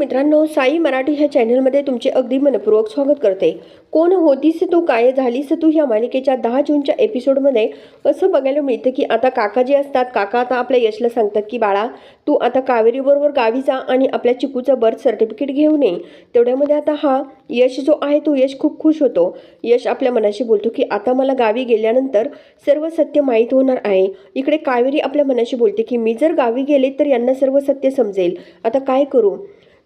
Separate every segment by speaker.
Speaker 1: मित्रांनो साई मराठी ह्या चॅनलमध्ये तुमचे अगदी मनपूर्वक स्वागत करते. कोण होतीस तू काय झालीस तू ह्या मालिकेच्या दहा जूनच्या एपिसोडमध्ये? असं बघायला मिळतं की आता काका जे असतात काका आता आपल्या यशला सांगतात की बाळा तू आता कावेरीबरोबर गावी जा आणि आपल्या चिकूचं बर्थ सर्टिफिकेट घेऊन ये तेवढ्यामध्ये आता हा यश जो आहे तो यश खूप खुश होतो. यश आपल्या मनाशी बोलतो की आता मला गावी गेल्यानंतर सर्व सत्य माहीत होणार आहे. इकडे कावेरी आपल्या मनाशी बोलते की मी जर गावी गेले तर यांना सर्व सत्य समजेल. आता काय करू?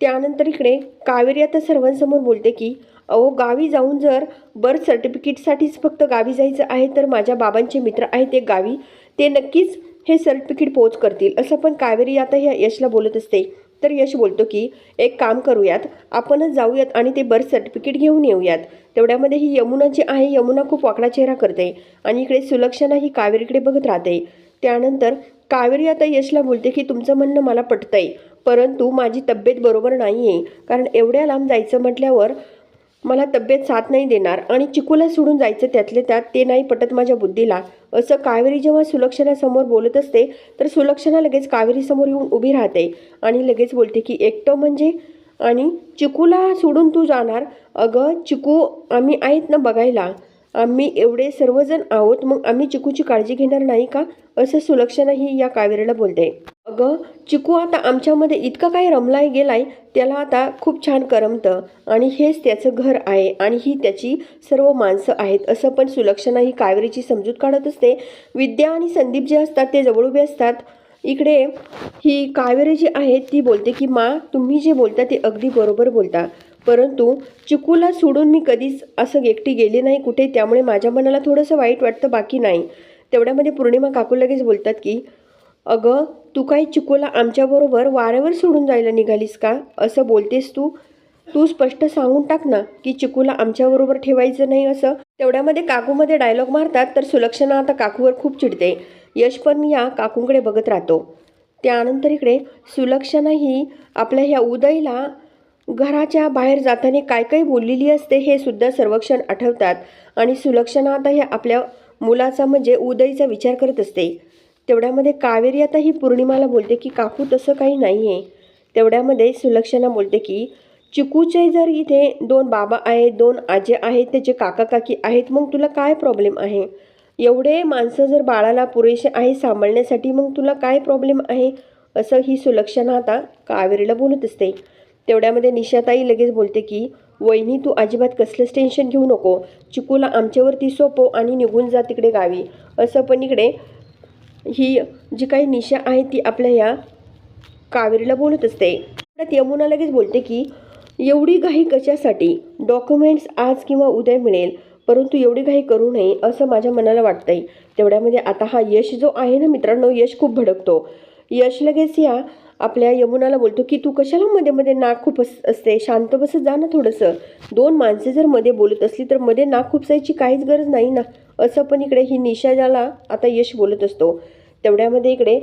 Speaker 1: त्यानंतर इकडे कावेरी आता सर्वांसमोर बोलते की अहो गावी जाऊन जर बर्थ सर्टिफिकेटसाठीच फक्त गावी जायचं आहे तर माझ्या बाबांचे मित्र आहेत एक गावी ते नक्कीच हे सर्टिफिकेट पोच करतील. असं पण कावेरी आता ह्या यशला बोलत असते. तर यश बोलतो की एक काम करूयात आपणच जाऊयात आणि ते बर्थ सर्टिफिकेट घेऊन येऊयात. तेवढ्यामध्ये ही यमुना जी आहे यमुना खूप वाकडा चेहरा करते. आणि इकडे सुलक्षणा ही कावेरीकडे बघत राहते. त्यानंतर कावेरी आता यशला बोलते की तुमचं म्हणणं मला पटतंय परंतु माझी तब्येत बरोबर नाही आहे कारण एवढ्या लांब जायचं म्हटल्यावर मला तब्येत साथ नाही देणार आणि चिकूला सोडून जायचं त्यातले त्यात ते नाही पटत माझ्या बुद्धीला. असं कावेरी जेव्हा सुलक्षणासमोर बोलत असते तर सुलक्षणा लगेच कावेरीसमोर येऊन उभी राहते आणि लगेच बोलते की एकटं म्हणजे? आणि चिकूला सोडून तू जाणार? अगं चिकू आम्ही आहेत ना बघायला. आम्ही एवढे सर्वजण आहोत मग आम्ही चिकूची काळजी घेणार नाही का? असं सुलक्षणाही या कावेरीला बोलते. अगं चिकू आता आमच्यामध्ये इतका काही रमलाय गेलाय त्याला आता खूप छान करमतं. आणि हेच त्याचं घर आहे आणि ही त्याची सर्व माणसं आहेत असं पण सुलक्षणा ही कावेरीची समजूत काढत असते. विद्या आणि संदीप जे असतात ते जवळ उभे असतात. इकडे ही कावेरी जी आहे ती बोलते की मा तुम्ही जे बोलता ते अगदी बरोबर बोलता. परंतु चिकूला सोडून मी कधीच असं एकटी गेली नाही कुठे त्यामुळे माझ्या मनाला थोडंसं वाईट वाटतं बाकी नाही. तेवढ्यामध्ये पौर्णिमा काकू लगेच बोलतात की अगं तू काही चिकूला आमच्याबरोबर वाऱ्यावर सोडून जायला निघालीस का? असं बोलतेस तू? तू स्पष्ट सांगून टाक ना की चिकूला आमच्याबरोबर ठेवायचं नाही असं. तेवढ्यामध्ये काकूमध्ये डायलॉग मारतात तर सुलक्षणा आता काकूवर खूप चिडते. यश पण या काकूंकडे बघत राहतो. त्यानंतर इकडे सुलक्षणा ही आपल्या ह्या उदयला घराच्या बाहेर जाताना काय काय बोललेली असते हे सुद्धा सर्वक्षण आठवतात. आणि सुलक्षणा आता हे आपल्या मुलाचा म्हणजे उदयीचा विचार करत असते. तेवढ्यामध्ये कावेरी आता ही पौर्णिमाला बोलते की काकू तसं काही नाही आहे तेवढ्यामध्ये सुलक्षणा बोलते की चिकूचे जर इथे दोन बाबा आहेत दोन आजे आहेत त्याचे काका काकी आहेत मग तुला काय प्रॉब्लेम आहे? एवढे माणसं जर बाळाला पुरेसे आहे सांभाळण्यासाठी मग तुला काय प्रॉब्लेम आहे? असं ही सुलक्षणा आता कावेरीला बोलत असते. तेवढ्यामध्ये निशाताई लगेच बोलते की वहिनी तू अजिबात कसलंच टेन्शन घेऊ नको. चिकूला आमच्यावरती सोपो आणि निघून जा तिकडे गावी. असं पण इकडे ही जी काही निशा आहे ती आपल्या या कावेरीला बोलत असते. त्यात यमुना लगेच बोलते की एवढी घाई कशासाठी? डॉक्युमेंट्स आज किंवा उद्या मिळेल परंतु एवढी घाई करू नये असं माझ्या मनाला वाटतंय. तेवढ्यामध्ये आता हा यश जो आहे ना मित्रांनो यश खूप भडकतो. यश लगेच या आपल्या यमुनाला बोलतो की तू कशाला मध्ये मध्ये नाक खूप अस असते? शांत बसत जा ना थोडंसं. दोन माणसे जर मध्ये बोलत असली तर मध्ये नाक खुपसायची काहीच गरज नाही ना. असं पण इकडे ही निशा ज्याला आता यश बोलत असतो. तेवढ्यामध्ये इकडे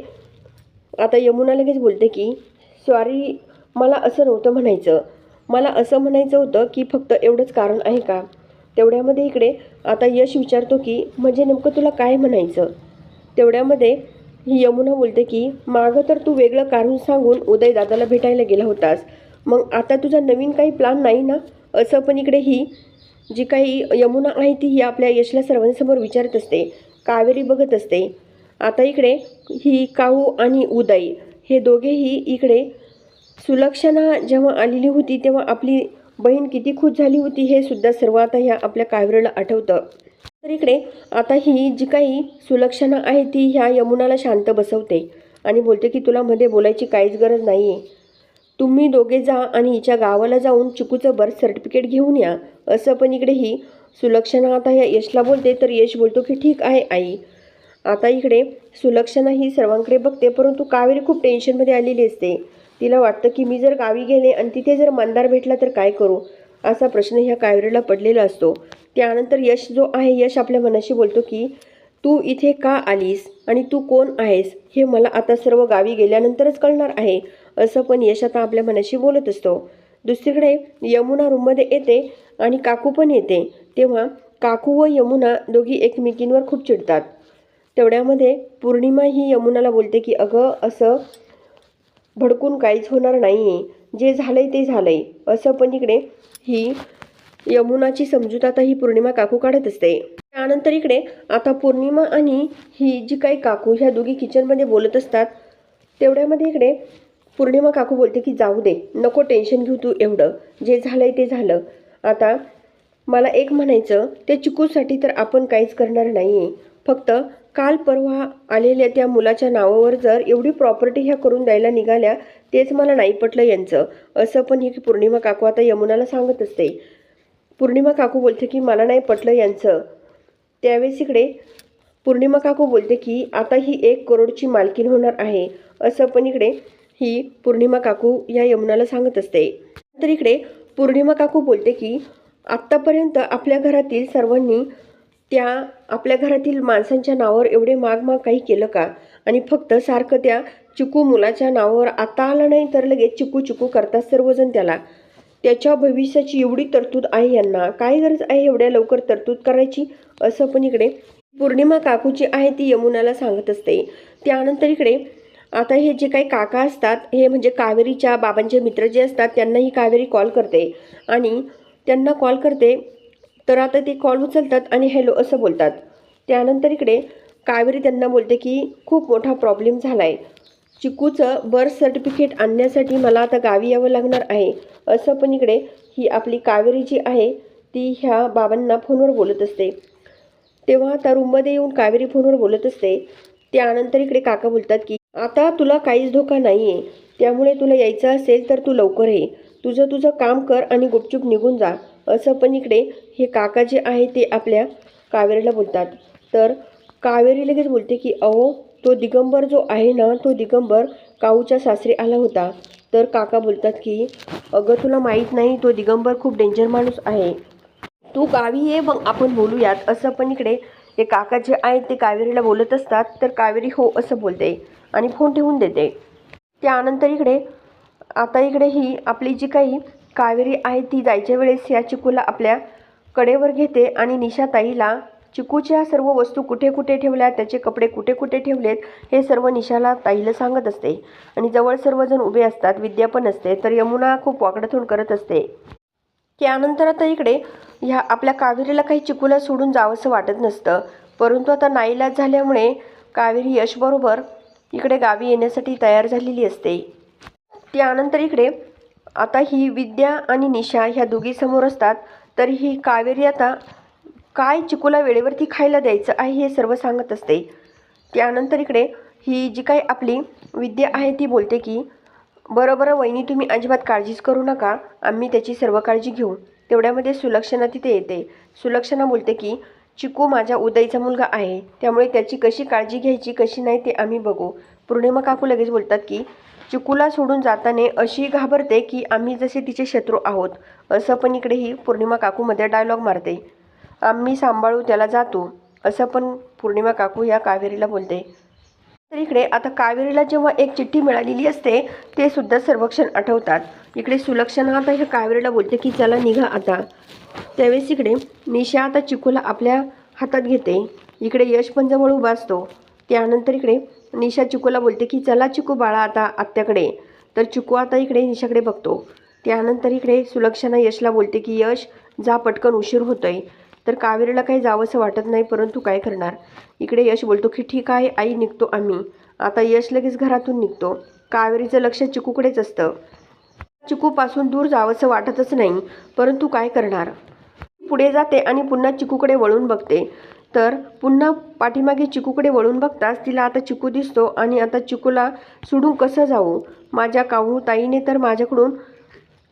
Speaker 1: आता यमुना लगेच बोलते की सॉरी मला असं नव्हतं म्हणायचं. मला असं म्हणायचं होतं की फक्त एवढंच कारण आहे का? तेवढ्यामध्ये इकडे आता यश विचारतो की म्हणजे नेमकं तुला काय म्हणायचं? तेवढ्यामध्ये ही यमुना बोलते की मागं तर तू वेगळं कारण सांगून उदय दादाला भेटायला गेला होतास. मग आता तुझा नवीन काही प्लान नाही ना? असं पण इकडे ही जी काही यमुना आहे ती ही आपल्या यशला सर्वांसमोर विचारत असते. कावेरी बघत असते. आता इकडे ही काऊ आणि उदय हे दोघेही इकडे सुलक्षणा जेव्हा आलेली होती तेव्हा आपली बहीण किती खुश झाली होती हे सुद्धा सर्व आता ह्या आपल्या कावेरीला आठवतं. तर इकडे आता ही जी काही सुलक्षणा आहे ती ह्या यमुनाला शांत बसवते आणि बोलते की तुला मध्ये बोलायची काहीच गरज नाही आहे तुम्ही दोघे जा आणि हिच्या गावाला जाऊन चिकूचं बर्थ सर्टिफिकेट घेऊन या. असं पण इकडे ही सुलक्षणा आता ह्या यशला बोलते तर यश बोलतो की ठीक आहे आई. आता इकडे सुलक्षणा ही सर्वांकडे बघते परंतु कावेरी खूप टेन्शनमध्ये आलेली असते. तिला वाटतं की मी जर गावी गेले आणि तिथे जर मंदार भेटला तर काय करू? असा प्रश्न ह्या कावेरीला पडलेला असतो. त्यानंतर यश जो आहे यश आपल्या मनाशी बोलतो की तू इथे का आलीस आणि तू कोण आहेस हे मला आता सर्व गावी गेल्यानंतरच कळणार आहे असं पण यश आता आपल्या मनाशी बोलत असतो. दुसरीकडे यमुना रूममध्ये येते आणि काकू पण येते. तेव्हा काकू व यमुना दोघी एकमेकींवर खूप चिडतात. तेवढ्यामध्ये पौर्णिमा ही यमुनाला बोलते की अगं असं भडकून काहीच होणार नाही आहे जे झालंय ते झालंय. असं पण इकडे ही यमुनाची समजूत आता ही पौर्णिमा काकू काढत असते. त्यानंतर इकडे आता पौर्णिमा आणि ही जी काही काकू ह्या दोघी किचनमध्ये बोलत असतात तेवढ्यामध्ये इकडे पौर्णिमा काकू बोलते की जाऊ दे नको टेन्शन घेऊ तू एवढं. जे झालंय ते झालं. आता मला एक म्हणायचं ते चिकूसाठी तर आपण काहीच करणार नाही आहे फक्त काल परवा आलेल्या त्या मुलाच्या नावावर जर एवढी प्रॉपर्टी ह्या करून द्यायला निघाल्या तेच मला नाही पटलं यांचं. असं पण ही पौर्णिमा काकू आता यमुनाला सांगत असते. पौर्णिमा काकू बोलते की मला नाही पटलं यांचं. त्यावेळेस इकडे पौर्णिमा काकू बोलते की आता ही एक करोडची मालकीन होणार आहे. असं पण इकडे ही पौर्णिमा काकू या यमुनाला सांगत असते. तर इकडे पौर्णिमा काकू बोलते की आत्तापर्यंत आपल्या घरातील सर्वांनी त्या आपल्या घरातील माणसांच्या नावावर एवढे माग माग काही केलं का? आणि फक्त सारखं त्या चिकू मुलाच्या नावावर आता आलं नाही तर लगेच चिकू चिकू करतात सर्वजण त्याला. त्याच्या भविष्याची एवढी तरतूद आहे यांना. काय गरज आहे एवढ्या लवकर तरतूद करायची? असं पण इकडे पौर्णिमा काकूची आहे ती यमुनाला सांगत असते. त्यानंतर इकडे आता हे जे काही काका असतात हे म्हणजे कावेरीच्या बाबांचे मित्र जे असतात त्यांनाही कावेरी कॉल करते. आणि त्यांना कॉल करते. तर आता ते कॉल उचलतात आणि हॅलो असं बोलतात. त्यानंतर इकडे कावेरी त्यांना बोलते की खूप मोठा प्रॉब्लेम झाला आहे चिकूचं बर्थ सर्टिफिकेट आणण्यासाठी मला आता गावी यावं लागणार आहे. असं पण इकडे ही आपली कावेरी जी आहे ती ह्या बाबांना फोनवर बोलत असते. तेव्हा आता रूममध्ये येऊन कावेरी फोनवर बोलत असते. त्यानंतर इकडे काका बोलतात की आता तुला काहीच धोका नाही आहे त्यामुळे तुला यायचं असेल तर तू लवकर ये. तुझं तुझं काम कर आणि गुपचूप निघून जा. असं पण इकडे हे काका जे आहे ते आपल्या कावेरीला बोलतात. तर कावेरी लगेच बोलते की अहो तो दिगंबर जो आहे ना तो दिगंबर काऊच्या सासरी आला होता. तर काका बोलतात की अगं तुला माहीत नाही तो दिगंबर खूप डेंजर माणूस आहे. तू गावी ये मग आपण बोलूयात. असं पण इकडे हे काका जे आहेत ते कावेरीला बोलत असतात. तर कावेरी हो असं बोलते आणि फोन ठेवून देते. त्यानंतर इकडे आता इकडे ही आपली जी काही कावेरी आहे ती जायच्या वेळेस या चिकूला आपल्या कडेवर घेते आणि निशाताईला चिकूच्या सर्व वस्तू कुठे कुठे ठेवल्या त्याचे कपडे कुठे कुठे ठेवलेत हे सर्व निशाला ताईला सांगत असते. आणि जवळ सर्वजण उभे असतात विद्या पण असते तर यमुना खूप वाकडाथोड करत असते. त्यानंतर आता इकडे ह्या आपल्या कावेरीला काही चिकूला सोडून जावंसं वाटत नसतं. परंतु आता नाईलाज झाल्यामुळे कावेरी यशबरोबर इकडे गावी येण्यासाठी तयार झालेली असते. त्यानंतर इकडे आता ही विद्या आणि निशा ह्या दोघी समोर असतात तर ही कावेरी आता काय चिकूला वेळेवरती खायला द्यायचं आहे हे सर्व सांगत असते. त्यानंतर इकडे ही जी काही आपली विद्या आहे ती बोलते की बरं बरं वहिनी तुम्ही अजिबात काळजीच करू नका आम्ही त्याची सर्व काळजी घेऊ. तेवढ्यामध्ये सुलक्षणा तिथे येते. सुलक्षणा बोलते की चिकू माझ्या उदयचा मुलगा आहे त्यामुळे त्याची कशी काळजी घ्यायची कशी नाही ते आम्ही बघू. पूर्णिमा काकू लगेच बोलतात की चिकूला सोडून जाताना अशी घाबरते की आम्ही जसे तिचे शत्रू आहोत असं पण इकडे ही पौर्णिमा काकूमध्ये डायलॉग मारते. आम्ही सांभाळू त्याला जातो असं पण पौर्णिमा काकू या कावेरीला बोलते. तर इकडे आता कावेरीला जेव्हा एक चिठ्ठी मिळालेली असते ते सुद्धा सर्वक्षण आठवतात. इकडे सुलक्षणा आता ह्या कावेरीला बोलते की चला निघा आता. त्यावेळेस इकडे निशा आता चिकूला आपल्या हातात घेते. इकडे यश पण जवळ उभा असतो. त्यानंतर इकडे निशा चिकूला बोलते की चला चिकू बाळा आता आत्याकडे. तर चिकू आता इकडे निशाकडे बघतो. त्यानंतर इकडे सुलक्षणा यशला बोलते की यश जा पटकन उशीर होतोय. तर कावेरीला काही जावंसं वाटत नाही परंतु काय करणार? इकडे यश बोलतो की ठीक आहे आई निघतो आम्ही. आता यश लगेच घरातून निघतो. कावेरीचं लक्ष चिकूकडेच असतं. चिकूपासून दूर जावंसं वाटतच नाही परंतु काय करणार? पुढे जाते आणि पुन्हा चिकूकडे वळून बघते. तर पुन्हा पाठीमागे चिकूकडे वळून बघताच तिला आता चिकू दिसतो आणि आता चिकूला सोडून कसं जाऊ? माझ्या काहू ताईने तर माझ्याकडून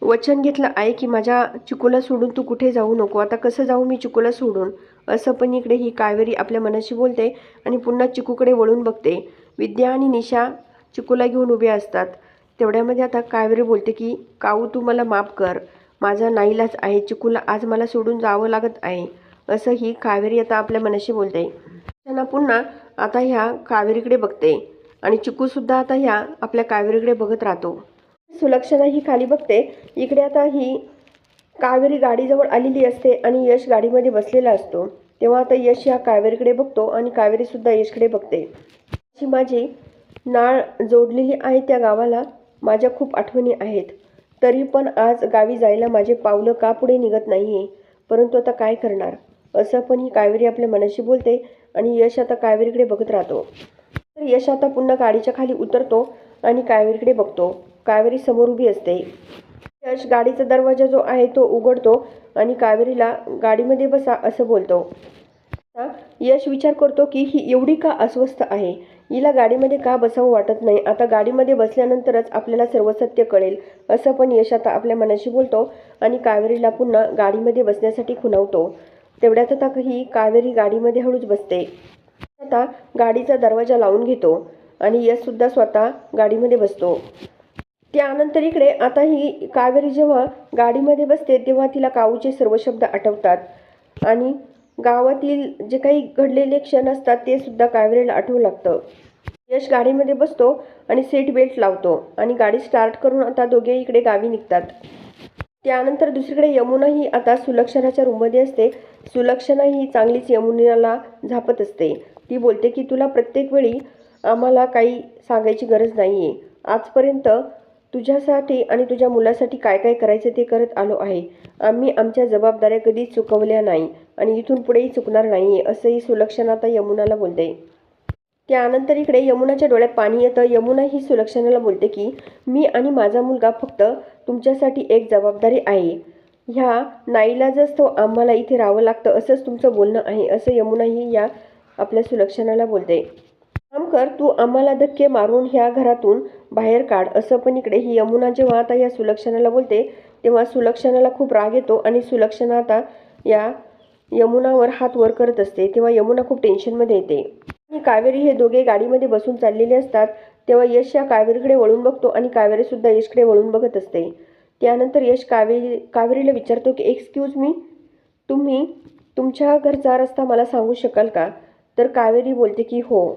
Speaker 1: वचन घेतलं आहे की माझ्या चिकूला सोडून तू कुठे जाऊ नको? आता कसं जाऊ मी चिकूला सोडून? असं पण इकडे ही कावेरी आपल्या मनाशी बोलते आणि पुन्हा चिकूकडे वळून बघते. विद्या आणि निशा चिकूला घेऊन उभे असतात. तेवढ्यामध्ये आता कावेरी बोलते की काऊ तू मला माफ कर. माझा नाईलाच आहे. चिकूला आज मला सोडून जावं लागत आहे. असं ही कावेरी आता आपल्या मनाशी बोलते. त्यांना पुन्हा आता ह्या कावेरीकडे बघते आणि चिकूसुद्धा आता ह्या आपल्या कावेरीकडे बघत राहतो. सुलक्षणा ही खाली बघते. इकडे आता ही कावेरी गाडीजवळ आलेली असते आणि यश गाडीमध्ये बसलेला असतो. तेव्हा आता यश ह्या कावेरीकडे बघतो आणि कावेरीसुद्धा यशकडे बघते. अशी माझी नाळ जोडलेली आहे त्या गावाला. माझ्या खूप आठवणी आहेत. तरी पण आज गावी जायला माझे पावलं का पुढे निघत नाही आहे परंतु आता काय करणार? असं पण ही कावेरी आपल्या मनाशी बोलते आणि यश आता कावेरीकडे बघत राहतो. तर यश आता पुन्हा गाडीच्या खाली उतरतो आणि कावेरीकडे बघतो. कावेरी समोर उभी असते. यश गाडीचा दरवाजा जो आहे तो उघडतो आणि कावेरीला गाडीमध्ये बसा असं बोलतो. यश विचार करतो की ही एवढी का अस्वस्थ आहे? हिला गाडीमध्ये का बसावं वाटत नाही? आता गाडीमध्ये बसल्यानंतरच आपल्याला सर्व सत्य कळेल असं पण यश आता आपल्या मनाशी बोलतो आणि कावेरीला पुन्हा गाडीमध्ये बसण्यासाठी खुणावतो. तेवढ्यात आता ही कावेरी गाडीमध्ये हळूच बसते. आता गाडीचा दरवाजा लावून घेतो आणि यशसुद्धा स्वतः गाडीमध्ये बसतो. त्यानंतर इकडे आता ही कावेरी जेव्हा गाडीमध्ये बसते तेव्हा तिला काऊचे सर्व शब्द आठवतात. आणि गावातील जे काही घडलेले क्षण असतात ते सुद्धा कावेरीला आठवू लागतं. यश गाडीमध्ये बसतो आणि सीट बेल्ट लावतो आणि गाडी स्टार्ट करून आता दोघे इकडे गावी निघतात. त्यानंतर दुसरीकडे यमुना ही आता सुलक्षणाच्या रूममध्ये असते. सुलक्षणा ही चांगलीच यमुनाला झापत असते. ती बोलते की तुला प्रत्येक वेळी आम्हाला काही सांगायची गरज नाही आहे आजपर्यंत तुझ्यासाठी आणि तुझ्या मुलासाठी काय काय करायचं ते करत आलो आहे. आम्ही आमच्या जबाबदाऱ्या कधीच चुकवल्या नाही आणि इथून पुढेही चुकणार नाही आहे असंही सुलक्षणा आता यमुनाला बोलते. त्यानंतर इकडे यमुनाच्या डोळ्यात पाणी येतं. यमुना ही सुलक्षणाला बोलते की मी आणि माझा मुलगा फक्त तुमच्यासाठी एक जबाबदारी आहे. ह्या नाईलाजच तो आम्हाला इथे राहावं लागतं असंच तुमचं बोलणं आहे असं यमुना ही या आपल्या सुलक्षणाला बोलते. काम कर तू आम्हाला धक्के मारून ह्या घरातून बाहेर काढ असं पण इकडे ही यमुना जेव्हा आता या सुलक्षणाला बोलते तेव्हा सुलक्षणाला खूप राग येतो आणि सुलक्षणा आता या यमुनावर हात वर करत असते तेव्हा यमुना खूप टेन्शनमध्ये येते. कावेरी हे दोघे गाडीमध्ये बसून चाललेले असतात तेव्हा यश या कावेरीकडे वळून बघतो आणि कावेरीसुद्धा यशकडे वळून बघत असते. त्यानंतर यश कावेरी कावेरीला विचारतो की एक्सक्यूज मी तुम्ही तुमच्या घरचा रस्ता मला सांगू शकाल का? तर कावेरी बोलते की हो.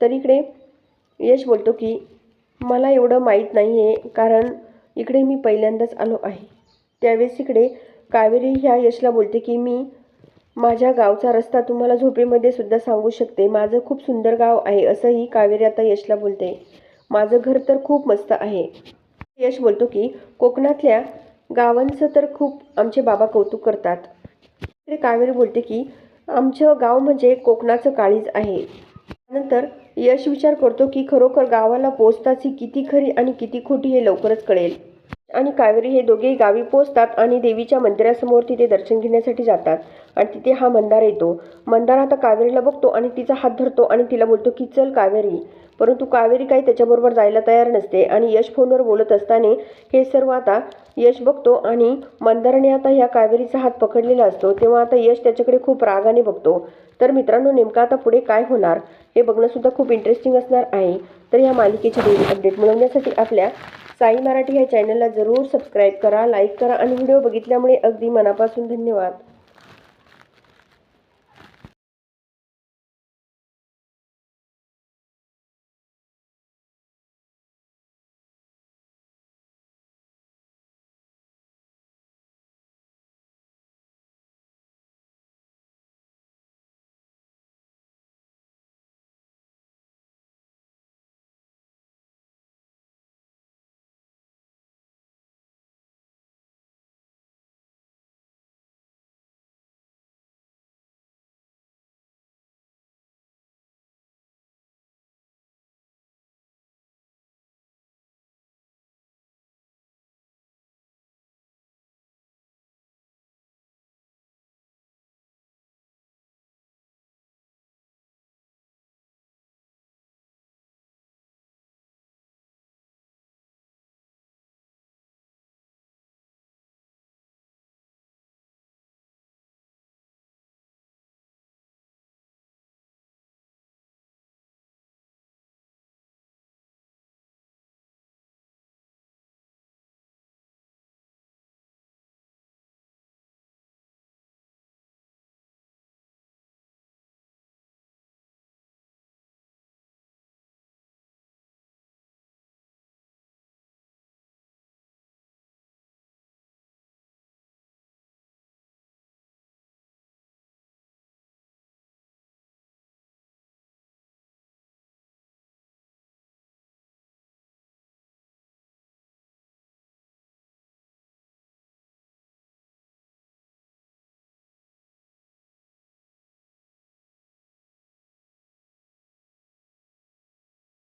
Speaker 1: तर इकडे यश बोलतो की मला एवढं माहीत नाही आहे कारण इकडे मी पहिल्यांदाच आलो आहे. त्यावेळेस इकडे कावेरी ह्या यशला बोलते की मी माझ्या गावचा रस्ता तुम्हाला झोपेमध्ये सुद्धा सांगू शकते. माझं खूप सुंदर गाव आहे असंही कावेरी आता यशला बोलते. माझं घर तर खूप मस्त आहे. यश बोलतो की कोकणातल्या गावांचं तर खूप आमचे बाबा कौतुक करतात. तर कावेरी बोलते की आमचं गाव म्हणजे कोकणाचं काळीज आहे. नंतर यश विचार करतो की खरोखर गावाला पोचताची किती खरी आणि किती खोटी हे लवकरच कळेल. आणि कावेरी हे दोघेही गावी पोचतात आणि देवीच्या मंदिरासमोर तिथे दर्शन घेण्यासाठी जातात. आणि तिथे हा मंदार येतो. मंदार आता कावेरीला बघतो आणि तिचा हात धरतो आणि तिला बोलतो की चल कावेरी परंतु कावेरी काही त्याच्याबरोबर जायला तयार नसते आणि यश फोनवर बोलत असताना हे सर्व आता यश बघतो आणि मंदाराने आता ह्या कावेरीचा हात पकडलेला असतो तेव्हा आता यश त्याच्याकडे खूप रागाने बघतो. तर मित्रांनो नेमकं आता पुढे काय होणार हे बघणंसुद्धा खूप इंटरेस्टिंग असणार आहे. तर या मालिकेचे डेली अपडेट मिळवण्यासाठी आपल्या साई मराठी ह्या चॅनलला जरूर सबस्क्राईब करा लाईक करा आणि व्हिडिओ बघितल्यामुळे अगदी मनापासून धन्यवाद.